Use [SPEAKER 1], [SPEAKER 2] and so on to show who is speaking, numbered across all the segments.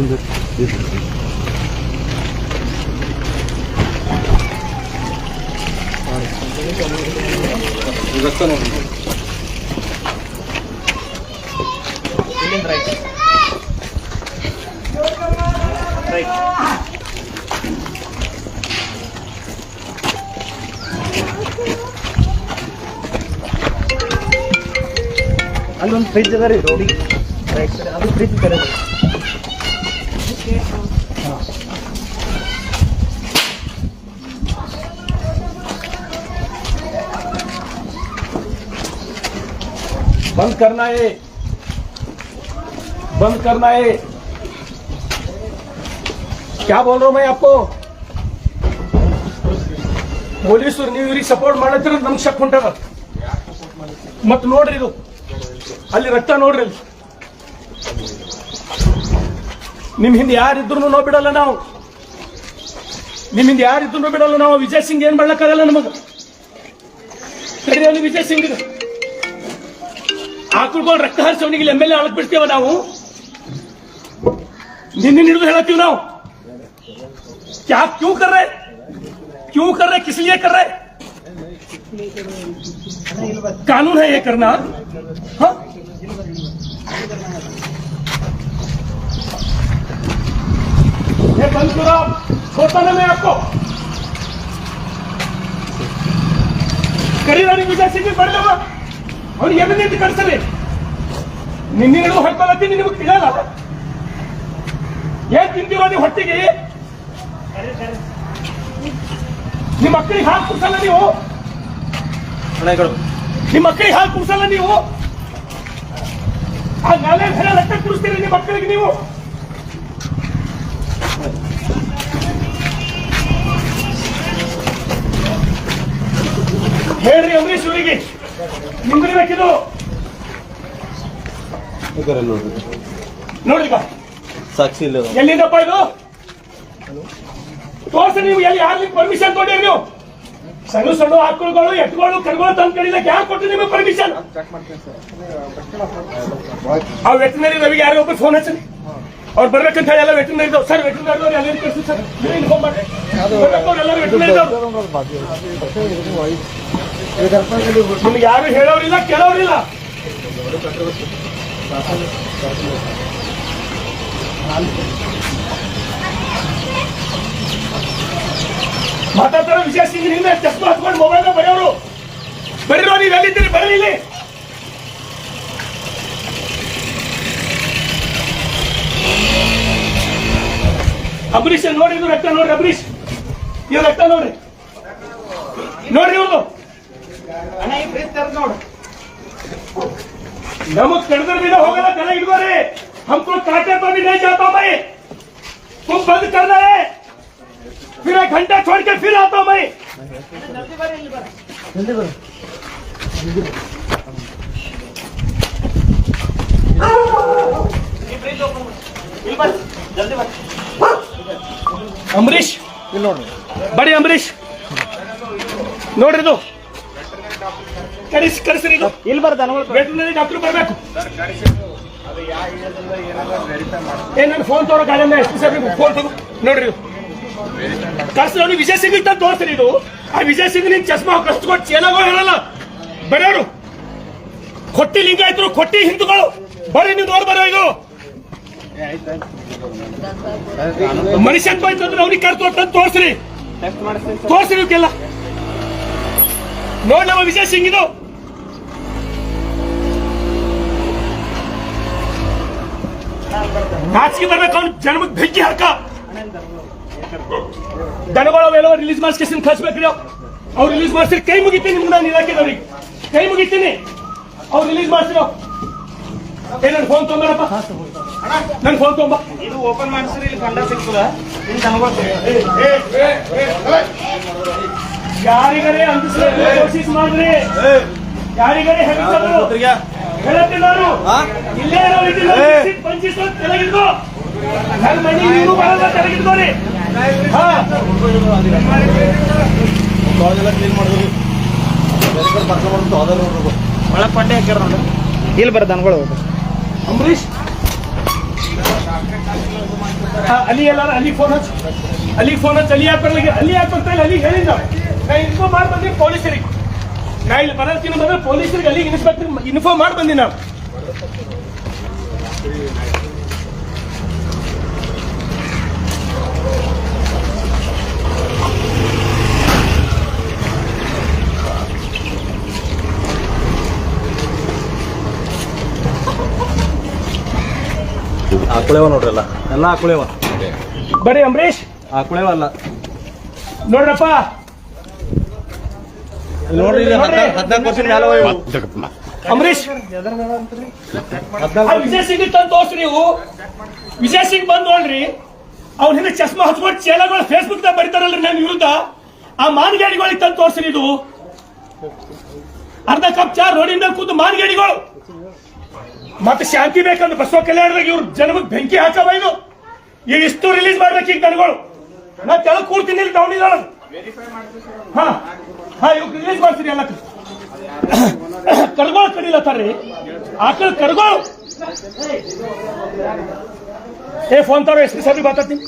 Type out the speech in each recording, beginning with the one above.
[SPEAKER 1] ಇಲ್ಲಿಂದ right right ಅಲ್ಲೊಂದು fridge ಅದ ರೀ ರೋಡಿಗೆ ರೈಟ್ ಸೈಡ್ ಅದು ಫ್ರಿಜ್ ಕರೆ
[SPEAKER 2] बंद करना है बंद करना है क्या बोल रहा हूं मैं आपको ಪೊಲೀಸರು ನೀವು ಇವ್ರಿಗೆ ಸಪೋರ್ಟ್ ಮಾಡತ್ತಿರ ನಮ್ಗೆ ಶಕ್ ಹೊಂಟದ ಮತ್ ನೋಡ್ರಿ ಇದು ಅಲ್ಲಿ ರಕ್ತ ನೋಡ್ರಿ ಅಲ್ಲಿ ನಿಮ್ ಹಿಂದೆ ಯಾರಿದ್ರು ನಾವು ಬಿಡಲ್ಲ ನಾವು ನಿಮ್ ಹಿಂದೆ ಯಾರಿದ್ರು ಬಿಡಲ್ಲ ನಾವು ವಿಜಯ್ ಸಿಂಗ್ ಏನ್ ಮಾಡ್ಲಕ್ಕಾಗಲ್ಲ ನಮಗ ಸರಿ ಅಲ್ಲಿ ವಿಜಯ್ ಸಿಂಗ್ ಇದು ಆಕಳ್ಕೊಂಡು ರಕ್ತ ಹರಿಸೋನಿಗೆ ಎಮ್ ಎಲ್ ಎ ಆಳಕ್ ಬಿಡ್ತೇವ ನಾವು ನಿನ್ನೆ ಹಿಡಿದು ಹೇಳತ್ತೀವಿ ನಾವು क्या क्यों कर रहे क्यों कर रहे किस लिए कर रहे कानून है ये करना हाँ ये बंद करो आप। छोड़ता ना मैं आपको ಕರೀರಾಣಿ ವಿಜಯ್ ಸಿಂಗ್ ಬರಲವ ಅವ್ರು ಎಲ್ಲಿಂದ ಕಳ್ಸಲಿ ನಿನ್ನೆ ಹಿಡಿದು ಹೊಡ್ಕೊಳತ್ತೀನಿ ನಿಮಗೆ ತಿಳಿಯಲ್ಲ? ಏನ್ ತಿಂತೀರೋ ನೀವು ಹೊಟ್ಟಿಗೆ? ನಿಮ್ಮ ಮಕ್ಕಳಿಗೆ ಹಾಲು ಕುಡ್ಸಲ್ಲ ನೀವು? ನಿಮ್ಮ ಮಕ್ಕಳಿಗೆ ಹಾಲು ಕುಡ್ಸಲ್ಲ ನೀವು? ಆ ನಾಳೆ ಸರ ಲೆಕ್ಕ ಕುಡಿಸ್ತೀರಿ ನಿಮ್ಮ ಮಕ್ಕಳಿಗೆ ನೀವು? ಹೇಳ್ರಿ ಅಂಬರೀಶ್ ಅವರಿಗೆ. ನಿಂದಿರ್ಬೇಕಿದು ನೋಡ್ರಿ.
[SPEAKER 3] ಸಾಕ್ಷಿ ಇಲ್ಲ.
[SPEAKER 2] ಎಲ್ಲಿಂದಪ್ಪ ಇದು? ತೋರ್ಸ ನೀವು ಎಲ್ಲಿ ಯಾರು ಪರ್ಮಿಷನ್ ತೊಗೊಂಡಿರಿ ನೀವು? ಸಣ್ಣ ಸಣ್ಣ ಆಕಳುಗಳು ಎತ್ತುಗಳು ಕರುಗಳು ತಂದು ಕಡಿಲಕ್ಕೆ ಯಾರು ಕೊಟ್ಟು ನಿಮಗೆ ಪರ್ಮಿಷನ್ ಆ ವೆಟನರಿ ರವಿಗೆ ಯಾರೋ ಒಬ್ಬರು ಫೋನ್ ಹಚ್ಚಿ ಅವ್ರು ಬರ್ಬೇಕಂತ ಹೇಳಿ ಎಲ್ಲ ವೆಟನರಿ ಸರ್ ವೆಟನರಿ ಅವ್ರು ಎಲ್ಲ ಕಳಿಸಿ ಸರ್ ಇನ್ಫಾರ್ಮ್ ಮಾಡಿ ಎಲ್ಲರೂ ವೆಟನರಿ ನಿಮ್ಗೆ ಯಾರು ಹೇಳೋರಿಲ್ಲ, ಕೇಳೋರಿಲ್ಲ. ಮಾತಾಡ್ತಾರ ಸಿಂಗ್ ನಿನ್ನೆ ಚಸ್ಮಾ ಹಾಕೊಂಡು ಮೊಬೈಲ್ ಬರೆಯೋರು. ಬರೀರೋ, ನೀವು ಎಲ್ಲಿದ್ದೀರಿ? ಬರೀ ಇಲ್ಲಿ. ಅಂಬರೀಷ್ ನೋಡಿ ಇದು ರಕ್ತ, ನೋಡ್ರಿ ಅಂಬರೀಷ್ ಇದು ರಕ್ತ ನೋಡ್ರಿ. ನೋಡ್ರಿ ಇವ್ರದು.
[SPEAKER 1] ಅಣ್ಣ ಈ ಫ್ರಿಜ್ ತೆರೆದು ನೋಡು
[SPEAKER 2] नमक कड़कर भी ना होगा ना गला इडवारे हमको काटे तो भी नहीं जाता मैं तुम बंद कर रहे हैं फिर एक घंटा छोड़ के फिर आता हूं मैं
[SPEAKER 1] ಈ ಫ್ರಿಜ್ ಓಪನ್ ಇಲ್ಲಿ
[SPEAKER 2] ಇದು
[SPEAKER 1] ಇಲ್ಲಿ ಬರ್ರಿ ದನಗಳು
[SPEAKER 2] ವೆಟರ್ನರಿ ಡಾಕ್ಟರ್ ಬರಬೇಕು. ಏ ನನ್ನ ಫೋನ್ ತೋರೋ ಗಾಡಿಯಿಂದ ಎಷ್ಟು ಸರ್ ಫೋನ್ ತಗೋ. ನೋಡ್ರಿ ಕರ್ಸಿ ಅವ್ನಿಗೆ ವಿಜಯ್ ಸಿಂಗ್ ಅಂತ ತೋರಿಸ್ರಿ ಇದು ಆ ವಿಜಯ್ ಸಿಂಗ್ ನಿನ್ ಚಸ್ಮಾ ಕಸ್ಕೊಂಡು ಚೇನಾಗೋ ಹೇಳಲ್ಲ. ಬರೋರು ಕೊಟ್ಟಿ ಲಿಂಗಾಯತರು ಕೊಟ್ಟಿ ಹಿಂದೂಗಳು. ಬರ್ರಿ ನೀವು ನೋಡಿ ಬರೋ ಇದು. ಮನುಷ್ಯನ್ ಇತ್ತಂದ್ರೆ ಅವ್ನಿಗೆ ಕರ್ತು ತಂದು ತೋರಿಸ್ರಿ.
[SPEAKER 1] ತೋರ್ಸ್ರಿ
[SPEAKER 2] ತೋರಿಸ್ರಿ ಇವಕ್ಕೆಲ್ಲ ನೋಡಿ ನಮ್ಮ ವಿಜಯ್ ಸಿಂಗ್ ಇದು. ನಾಚಿಕೆ ಬರ್ಬೇಕು ಅವ್ನು ಜನ್ಮಕ್ಕೆ ಬೆಂಕಿ ಹಾಕ. ದನಗಳ ಎಲ್ಲೋ ರಿಲೀಸ್ ಮಾಡಿಸ್ಕೇಸಿನ ಕಳ್ಸ್ಬೇಕ್ರಿ ಅವ್ರು. ರಿಲೀಸ್ ಮಾಡಿಸ್ರಿ ಕೈ ಮುಗಿತೀನಿ ನಿಮ್ಗೆ ನಾನು ಇಲಾಖೆದವ್ರಿಗೆ ಕೈ ಮುಗಿತೀನಿ. ಅವ್ರು ರಿಲೀಸ್ ಮಾಡ್ಸಿರೋ. ಏ ಫೋನ್ ತೊಗೊಂಬರಪ್ಪ ನನ್ ಫೋನ್ ತೊಗೊಂಬ
[SPEAKER 1] ಇದು ಓಪನ್ ಮಾಡಿಸ್ರಿ ಇಲ್ಲಿ ಕಂಡ ಸಿಗ್ತದ. ಇಲ್ಲಿ.
[SPEAKER 2] ಯಾರಿಗರೇ ಅಂದಿಸ್ರೆ ಕೋಶಿಸ್ ಮಾಡ್ರಿ. ಯಾರಿಗರೇ ಹೆದರ್ಸೋದು? ಹೇಳತ್ತೆ ನಾನು ಇಲ್ಲೇ ನಾವು ಇದ್ದೀವಿ ಪಂಚಿಸ್ ತೆಲಗಿದ್ಕೋ ನನ್ನ ಮನೆ ನೀವು ಬರಲ್ಲ ತೆಲಗಿದ್ಕೋರಿ ಹಾ.
[SPEAKER 3] ಕ್ಲೀನ್ ಮಾಡಿದ್ರು ಅದೆಲ್ಲ ನೋಡ್ಬೇಕು
[SPEAKER 1] ಒಳಗ್ ಪಟ್ಟೆ ಹಾಕ್ಯಾರ ನೋಡಿ. ಇಲ್ಲಿ ಬರ ದನಗಳು.
[SPEAKER 2] ಅಂಬರೀಶ್ ಅಲ್ಲಿ ಎಲ್ಲಾರ ಅಲ್ಲಿಗೆ ಫೋನ್ ಹಚ್ಚಿ. ಅಲ್ಲಿಗೆ ಫೋನ್ ಹಚ್ಚಿ ಅಲ್ಲಿ ಯಾಕೆ ಬರ್ಲಿಕ್ಕೆ ಅಲ್ಲಿ ಯಾಕೆ ಬರ್ತಾ ಇಲ್ಲ? ಅಲ್ಲಿಗೆ ಹೇಳಿದ್ದ ನಾ ಇನ್ಫಾರ್ಮ್ ಮಾಡಿ ಬಂದೀನಿ ಪೊಲೀಸರಿಗೆ. ನಾ ಇಲ್ಲಿ ಬರೋದಕ್ಕಿಂತ ಮೊದಲು ಪೊಲೀಸರಿಗೆ ಅಲ್ಲಿಗೆ ಇನ್ಸ್ಪೆಕ್ಟರ್ ಇನ್ಫಾರ್ಮ್ ಮಾಡಿ ಬಂದಿ ನಾವು.
[SPEAKER 3] ಆಕುಳೇವ ನೋಡ್ರಲ್ಲ ಎಲ್ಲ ಕುಳೆವ. ಆಕುಳೇವ
[SPEAKER 2] ಅಂಬರೀಶ್ ಅಂಬರೀಶ್
[SPEAKER 3] ಆಕುಳೇವ ಅಲ್ಲ.
[SPEAKER 2] ನೋಡ್ರಪ್ಪ.
[SPEAKER 3] ನೋಡ್ರಿ. ಹದಿನಾಲ್ಕು ವರ್ಷದ ಇವು.
[SPEAKER 2] ಅಂಬರೀಶ್ ಆ ವಿಜಯ್ ಸಿಂಗ್ ತಂದು ತೋರ್ಸಿ ನೀವು. ವಿಜಯ್ ಸಿಂಗ್ ಬಂದ್ ನೋಡ್ರಿ. ಅವ್ನ ಹಿಂದೆ ಚಸ್ಮಾ ಹಚ್ಕೊಂಡು ಚೇಲಗಳು ಫೇಸ್ಬುಕ್ ದಾಗ ಬರೀತಾರಲ್ರಿ ನನ್ನ ವಿರುದ್ಧ. ಆ ಮಾನಗಾಡಿಗಳಿಗೆ ತಂದು ತೋರ್ಸಿ ಇದು. ಅರ್ಧ ಕಪ್ ಚಾ ರೋಡಿಂದ ಮೇಲೆ ಕೂತು ಮಾನಗಾಡಿಗಳು. ಮತ್ತೆ ಶಾಂತಿ ಬೇಕಂದ್ರೆ ಬಸವ ಕಲ್ಯಾಣದಾಗ ಇವ್ರು ಜನಮಗೆ ಬೆಂಕಿ ಹಾಕವ ಇದು. ಈಗ ಇಷ್ಟು ರಿಲೀಸ್ ಮಾಡ್ಬೇಕು ಈಗ ನನಗಳು. ನಾ ಕೆಳಗೆ ಕೂಡ್ತೀನಿ ಇಲ್ಲಿ ಟೌನಿಗೆ ಹಾ. ಹಾ ಇವ್ ರಿಲೀಸ್ ಮಾಡ್ತೀನಿ ಎಲ್ಲ. ಕರ್ಗೋಳ್ ಕಡಿಲತ್ತಾರ್ರಿ ಆಕಳ ಕರ್ಗೋಳು. ಏ ಫೋನ್ ತರೋ ಎಸ್ ಪಿ ಸಾಹೇಬ್ರಿಗೆ ಮಾತಾಡ್ತೀನಿ.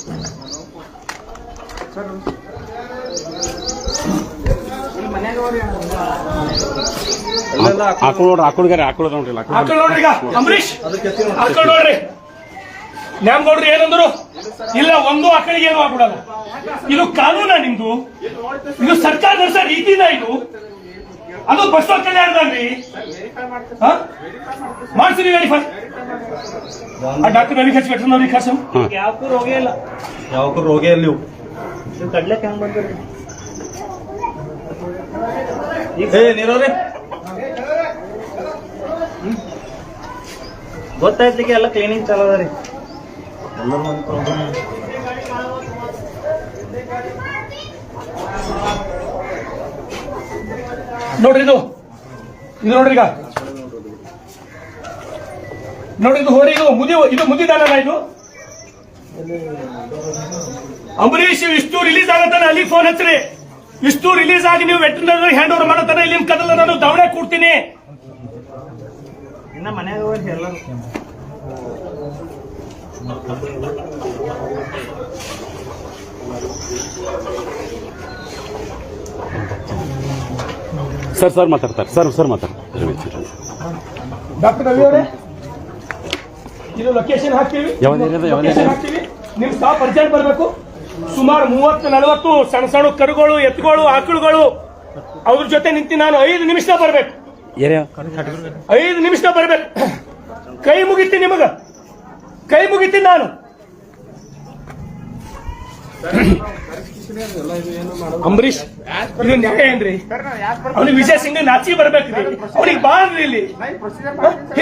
[SPEAKER 4] ಆಕಳು ನೋಡ್ರಿ ಆಕಳುಗಾರೆ ಆಕಳು ನೋಡ್ರಿ ಆಕಳು
[SPEAKER 2] ನೋಡ್ರಿ. ಈಗ. ಅಂಬರೀಶ್. ಆಕಳ ನೋಡ್ರಿ. ನ್ಯಾಮ್ ನೋಡ್ರಿ ಏನಂದ್ರು? ಇಲ್ಲ ಒಂದು ಆಕಳಿಗೆ ಏನು ಆಗ್ಬಿಡಲ್ಲ. ಇದು ಕಾನೂನ ನಿಮ್ದು? ಇದು ಸರ್ಕಾರ ನಡೆಸೋ ರೀತಿನ ಇದು? ಅದು ಬಸ್ ಕಲ್ಯಾಣದಲ್ಲಿ ಮಾಡ್ತೀನಿ ವೆರಿಫೈ ಆ ಡಾಕ್ಟರ್ ನನಗೆ ಹಚ್ಚಿಬಿಟ್ರೆ ನೋಡಿ ಕರ್ಸಮ್
[SPEAKER 1] ಯಾವಕ್ಕೂ ರೋಗೇ ಇಲ್ಲ.
[SPEAKER 3] ಯಾವಕ್ಕೂ ರೋಗೇ ಇಲ್ಲ
[SPEAKER 1] ನೀವು. ಕಡ್ಲೆಕ್ ಹೆಂಗ್ ಬಂದಿರಿ.
[SPEAKER 3] ಏ ನೀರವ್ರಿ.
[SPEAKER 1] ಗೊತ್ತಾಯ್ತಿಗೆ ಎಲ್ಲ ಕ್ಲೀನಿಂಗ್ ಚಲೋ ಅದ ರೀ. ಎಲ್ಲರ ಒಂದು ಪ್ರಾಬ್ಲಮ್
[SPEAKER 2] ನೋಡ್ರಿ ಇದು. ಇದು ನೋಡ್ರಿ ಈಗ. ನೋಡ್ರಿ ಇದು ಹೋರಿ ಇದು ಮುದಿ ಇದು ಮುದಿದಾನ ಇದು. ಅಂಬರೀಷ್ ಇಷ್ಟು ರಿಲೀಸ್ ಆಗತ್ತಾನೆ ಅಲ್ಲಿ ಫೋನ್ ಹಚ್ಚ್ರಿ ಇಷ್ಟು ರಿಲೀಸ್ ಆಗಿ ನೀವು ವೆಟರ್ನರಿ ಹ್ಯಾಂಡ್ ಓವರ್ ಮಾಡತ್ತಾನೆ ಇಲ್ಲಿ ಕದಲ ನಾನು ದವಡೆ ಕೊಡ್ತೀನಿ.
[SPEAKER 1] ಇನ್ನ ಮನೆಯಾಗ ಹೋಗಿ ಎಲ್ಲರೂ.
[SPEAKER 4] ಸರ್ ಸರ್ ಮಾತಾಡ್ತಾರೆ. ಸರ್ ಸರ್ ಮಾತಾಡ್ತಾರೆ.
[SPEAKER 2] ಡಾಕ್ಟರ್ ರವಿ ಅವರೇ ಇದು ಲೊಕೇಶನ್ ಹಾಕ್ತೀವಿ.
[SPEAKER 4] ಏರಿಯಾದ?
[SPEAKER 2] ಹಾಕ್ತೀವಿ. ನಿಮ್ ಸ್ಟಾಫ್ ಅರ್ಜೆಂಟ್ ಬರಬೇಕು. ಸುಮಾರು ಮೂವತ್ತು ನಲವತ್ತು ಸಣ್ಣ ಸಣ್ಣ ಕರುಗಳು ಎತ್ತುಗಳು ಆಕಳುಗಳು ಅವ್ರ ಜೊತೆ ನಿಂತಿ ನಾನು ಐದು ನಿಮಿಷ ಬರ್ಬೇಕು. ಐದು ನಿಮಿಷ ಬರ್ಬೇಕು. ಕೈ ಮುಗಿತಿ ನಿಮಗ. ಕೈ ಮುಗಿತೀನಿ ನಾನು. ಅಂಬರೀಶ್ ಇದು ನ್ಯಾಯ ಏನ್ರಿ? ಅವ್ನಿಗೆ ವಿಜಯ್ ಸಿಂಗ್ ನಾಚಿ ಬರ್ಬೇಕ್ರಿ. ಅವ್ನಿಗೆ ಬಾಳ್ರಿ ಇಲ್ಲಿ.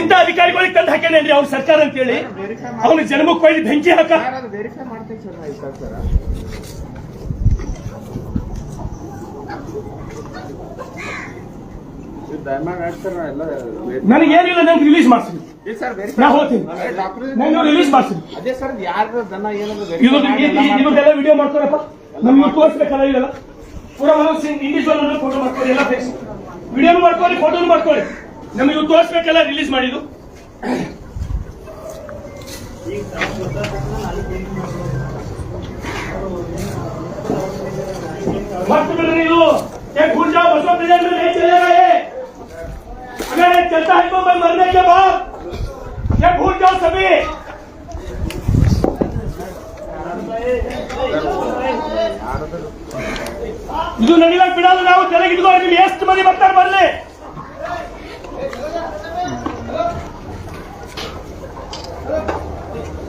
[SPEAKER 2] ಇಂಥ ಅಧಿಕಾರಿಗಳಿಗೆ ತಂದು ಹಾಕ್ಯಾನೇನ್ರಿ ಅವ್ನ ಸರ್ಕಾರ ಅಂತೇಳಿ? ಅವ್ನಿಗೆ ಜನ್ಮಕ್ಕೆ ಕೊಯ್ದು ಬೆಂಕಿ ಹಾಕ. ನನಗೇನಿಲ್ಲ ನಂಗೆ ರಿಲೀಸ್ ಮಾಡ್ಸಿ. ನಾ ಹೋಗ್ತೀನಿ. ರಿಲೀಸ್ ಮಾಡ್ತೀನಿ.
[SPEAKER 5] ಅದೇ ಸರ್ ಯಾರ ದನ ಏನಾದ್ರು
[SPEAKER 2] ವಿಡಿಯೋ ಮಾಡ್ಕೊಳಪ್ಪ ನಮ್ಗೆ ತೋರಿಸ್ಬೇಕಲ್ಲ ಇದೆಲ್ಲ ಪೂರ ಸಿಂಗ್ ಇಂಡಿವಿಜುವಲ್ ಫೋಟೋ ಮಾಡ್ಕೊಳ್ಳಿ ಎಲ್ಲ ಫೇಸ್ ವಿಡಿಯೋನು ಮಾಡ್ಕೊಳ್ಳಿ ಫೋಟೋನು ಮಾಡ್ಕೊಳ್ಳಿ. ನಮಗೆ ಇವು ತೋರಿಸ್ಬೇಕಲ್ಲ ರಿಲೀಸ್ ಮಾಡಿದ್ದು.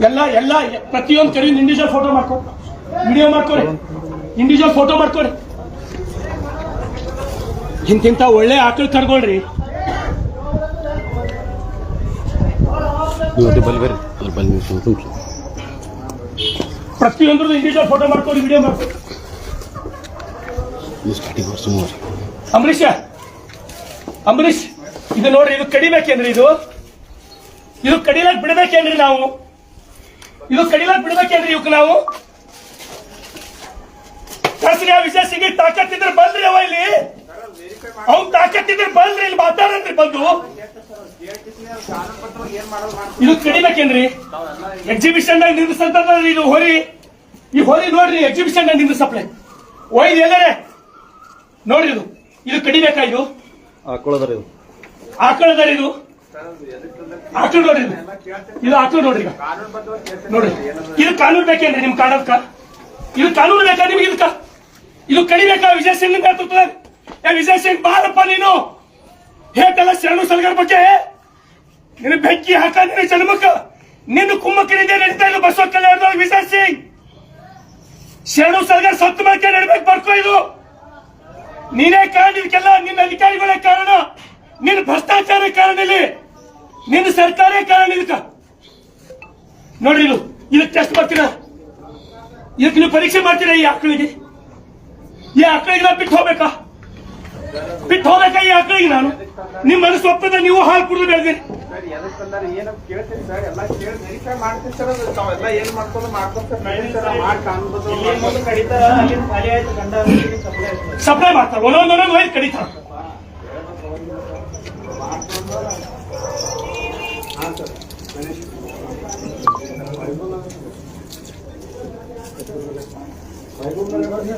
[SPEAKER 2] ಎಲ್ಲ ಎಲ್ಲ ಪ್ರತಿಯೊಂದು ಕಡೆ ಇಂಡಿವಿಜುವಲ್ ಫೋಟೋ ಮಾಡ್ಕೊ. ವಿಡಿಯೋ ಮಾಡ್ಕೊಡಿ ಇಂಡಿವಿಜುವಲ್ ಫೋಟೋ ಮಾಡ್ಕೊಡಿ ಇಂತಿಂತ ಒಳ್ಳೆ ಆಕಳು
[SPEAKER 4] ಸುಮ್.
[SPEAKER 2] ಪ್ರತಿಯೊಂದ್ರದ್ದು ಇಂಡಿವಿಜುವಲ್ ಫೋಟೋ ಮಾಡ್ಕೊಡಿ ವಿಡಿಯೋ ಮಾಡ್ಕೊಡಿ ಅಂಬರೀಷ ಅಂಬರೀಷ್ ಇದು ನೋಡ್ರಿ ಇದು ಕಡಿಬೇಕೇನ್ರಿ ಇದು? ಇದು ಕಡಿಲಕ್ಕೆ ಬಿಡಬೇಕೇನ್ರಿ ನಾವು? ಇದು ಕಡಿಲಾಕ್ ಬಿಡ್ಬೇಕೇನ್ರಿ ಇವಕ್ ನಾವು? ಕಸ್ರಿ ಆ ಸಿಗಿ ತಾಕತ್ತಿದ್ರೆ ಬಂದ್ರಿ ಅವ ಇಲ್ಲಿ. ಅವ್ನ್ ತಾಕತ್ತಿದ್ರೆ ಬಂದ್ರಿ ಇಲ್ಲಿ ಮಾತಾಡನ್ರಿ ಬಂದು. ಇದು ಕಡಿಬೇಕೇನ್ರಿ? ಎಕ್ಸಿಬಿಷನ್ ನಿಂದ್ರಿ ಇದು ಹೊರಿ. ಈ ಹೊರಿ ನೋಡ್ರಿ ಎಕ್ಸಿಬಿಷನ್ ನಿಂದಿಸಪ್ಲೆ ಒಯ್ದು ಎಲ್ಲರೇ. ನೋಡ್ರಿ ಇದು. ಇದು ಕಡಿಬೇಕಾ ಇದು?
[SPEAKER 3] ಹಾಕೊಳ್ಳೋದ್ರಿ ಇದು.
[SPEAKER 2] ಆಕಳದ ಇದು. ಆಕಳ ನೋಡ್ರಿ ಇದು. ಆಕಳ ನೋಡ್ರಿ ನೋಡ್ರಿ ಇದು ಕಾನೂನು ಬೇಕೇನ್ರಿ ನಿಮ್ ಕಾಡದ್ಕ ಇದು ಕಾನೂನು ಬೇಕಾ ನಿಮ್ಗೆ ಇದಕ್ಕ? ಇದು ಕಡಿಬೇಕಾ ವಿಜಯ್ ಸಿಂಗ್ ನೇತೃತ್ವದಾಗ ಏ, ವಿಜಯ್ ಸಿಂಗ್, ಬಾರಪ್ಪ ನೀನು. ಹೇಳ್ತಲ್ಲ ಶರಣು ಸಲಗರ ಬಗ್ಗೆ. ನಿನ್ನ ಬೆಂಕಿ ಹಾಕ ನಿನ್ನ ಜನ್ಮಕ್ಕ. ನಿನ್ನ ಕುಮ್ಮಕ್ಕನಿಂದ ನಡೀತಾ ಇಲ್ಲ ಬಸವ ಕಲ್ಯಾಣದೊಳಗೆ ವಿಜಯ್ ಸಿಂಗ್. ಶರಣು ಸಲಗರ್ ಸತ್ತು ಮೇಲೆ ನಡ್ಬೇಕು ಬರ್ಕೋ ಇದು. ನೀನೇ ಕಾರಣ, ಇದಕ್ಕೆಲ್ಲ ನಿನ್ನ ಅಧಿಕಾರಿಗಳೇ ಕಾರಣ. ನಿನ್ನ ಭ್ರಷ್ಟಾಚಾರ ಕಾರಣ ಇಲ್ಲಿ. ನಿನ್ನ ಸರ್ಕಾರ ಕಾರಣ ಇದಕ್ಕ. ನೋಡ್ರಿ ಇದು ಇದಕ್ಕೆ ಟೆಸ್ಟ್ ಮಾಡ್ತೀರಾ? ಇದಕ್ಕೆ ನೀವು ಪರೀಕ್ಷೆ ಮಾಡ್ತೀರಾ ಈ ಆಕಳಿಗೆ? ಈ ಆಕಳಿಗೆ ನಾನು ಬಿಟ್ಟು ಹೋಗ್ಬೇಕಾ? ಬಿಟ್ಟು ಹೋಗ್ಬೇಕಾ ಈ ಆಕಳಿಗೆ ನಾನು? ನಿಮ್ಮ ಮನಸ್ಸು ಒಪ್ಪದ ನೀವು ಹಾಲು ಕುಡಿದು ಬೆಳೆದಿರಿ.
[SPEAKER 5] ಸರ್ ಮಾಡ್ತಾರೆ ಒಂದೊಂದೊಂದೊಂದು ಏನಂತ ಕೇಳ್ತೀನಿ
[SPEAKER 2] Hayır, onlara
[SPEAKER 5] var ya.